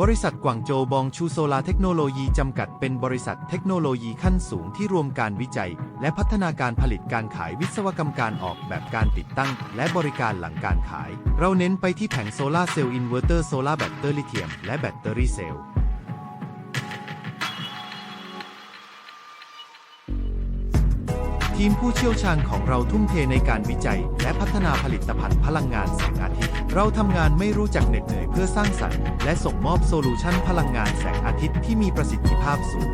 บริษัทกวางโจบองชูโซลาเทคโนโลยีจำกัดเป็นบริษัทเทคโนโลยีขั้นสูงที่รวมการวิจัย และพัฒนาการผลิตการขายวิศวกรรมการออกแบบการติดตั้ง และบริการหลังการขาย เราเน้นไปที่แผงโซลาเซลล์อินเวอร์เตอร์โซลาแบตเตอรี่ลิเทียมและแบตเตอรี่เซลล์ ทีมผู้เชี่ยวชาญของเราทุ่มเทในการวิจัย และพัฒนาผลิตภัณฑ์พลังงานแสงอาทิตย์ เราทำงานไม่รู้จักเหน็ดเหนื่อยเพื่อสร้างสรรค์ และส่งมอบโซลูชันพลังงานแสงอาทิตย์ที่มีประสิทธิภาพสูง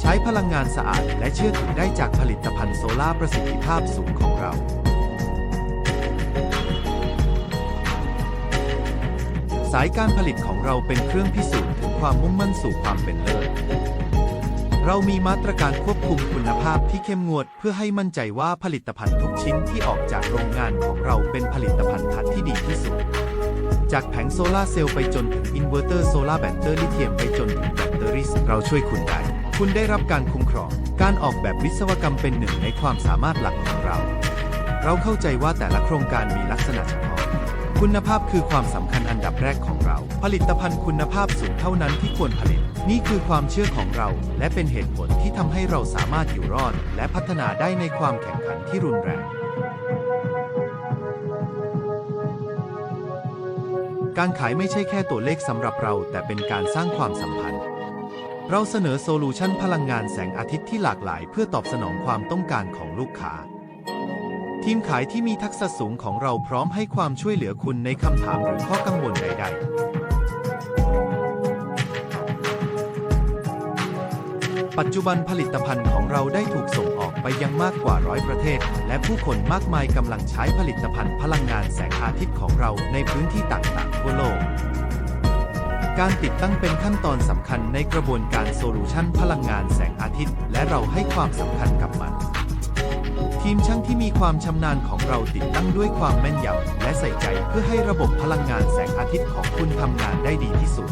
ใช้พลังงานสะอาดและเชื่อถือได้จากผลิตภัณฑ์โซลาร์ประสิทธิภาพสูงของเราายการผลิตของเราเป็นเครื่องพิสูจน์ถึงความมุ่งมั่นสู่ความเป็นเลิศ เรามีมาตรการควบคุมคุณภาพที่เข้มงวด เพื่อให้มั่นใจว่าผลิตภัณฑ์ทุกชิ้นที่ออกจากโรงงานของเราเป็นผลิตภัณฑ์ทัดที่ดีที่สุด จากแผงโซลาร์เซลล์ไปจนถึงอินเวอร์เตอร์โซลาร์แบตเตอรี่ลิเธียมไปจนถึงแบตเตอรี่เราช่วยคุณได้ คุณได้รับการคุ้มครอง การออกแบบวิศวกรรมเป็นหนึ่งในความสามารถหลักของเรา เราเข้าใจว่าแต่ละโครงการมีลักษณะเฉพาะ คุณภาพคือความสำคัญอันดับแรกของเรา ผลิตภัณฑ์คุณภาพสูงเท่านั้นที่ควรผลิต นี่คือความเชื่อของเรา และเป็นเหตุผลที่ทำให้เราสามารถอยู่รอด และพัฒนาได้ในความแข่งขันที่รุนแรงการขายไม่ใช่แค่ตัวเลขสำหรับเรา แต่เป็นการสร้างความสัมพันธ์ เราเสนอโซลูชันพลังงานแสงอาทิตย์ที่หลากหลาย เพื่อตอบสนองความต้องการของลูกค้า ทีมขายที่มีทักษะสูงของเราพร้อมให้ความช่วยเหลือคุณในคำถามหรือข้อกังวลใด ๆ ปัจจุบันผลิตภัณฑ์ของเราได้ถูกส่งออกไปยังมากกว่าร้อยประเทศ และผู้คนมากมายกำลังใช้ผลิตภัณฑ์พลังงานแสงอาทิตย์ของเราในพื้นที่ต่างๆทั่วโลกการติดตั้งเป็นขั้นตอนสำคัญในกระบวนการโซลูชันพลังงานแสงอาทิตย์ และเราให้ความสำคัญกับมัน ทีมช่างที่มีความชำนาญของเราติดตั้งด้วยความแม่นยำและใส่ใจเพื่อให้ระบบพลังงานแสงอาทิตย์ของคุณทำงานได้ดีที่สุด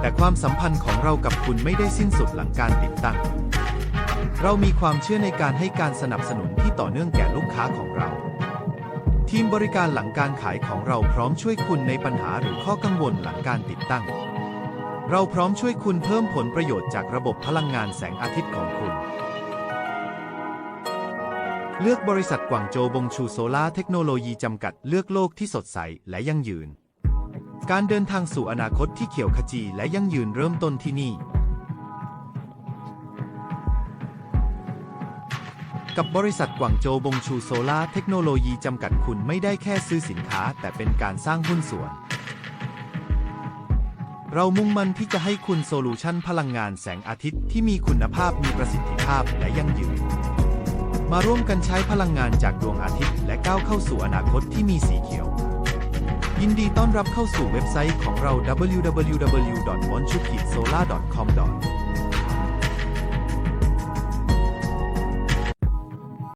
แต่ความสัมพันธ์ของเรากับคุณไม่ได้สิ้นสุดหลังการติดตั้ง เรามีความเชื่อในการให้การสนับสนุนที่ต่อเนื่องแก่ลูกค้าของเรา ทีมบริการหลังการขายของเราพร้อมช่วยคุณในปัญหาหรือข้อกังวลหลังการติดตั้ง เราพร้อมช่วยคุณเพิ่มผลประโยชน์จากระบบพลังงานแสงอาทิตย์ของคุณ เลือกบริษัทกวางโจบงชูโซลาเทคโนโลยีจำกัดเลือกโลกที่สดใสและยั่งยืน การเดินทางสู่อนาคตที่เขียวขจีและยั่งยืนเริ่มต้นที่นี่ กับบริษัทกวางโจวบงชูโซลาเทคโนโลยีจำกัดคุณไม่ได้แค่ซื้อสินค้า แต่เป็นการสร้างหุ้นส่วน เรามุ่งมั่นที่จะให้คุณโซลูชันพลังงานแสงอาทิตย์ที่มีคุณภาพมีประสิทธิภาพและยั่งยืน มาร่วมกันใช้พลังงานจากดวงอาทิตย์ และก้าวเข้าสู่อนาคตที่มีสีเขียว ยินดีต้อนรับเข้าสู่เว็บไซต์ของเรา www.monchukitsolar.com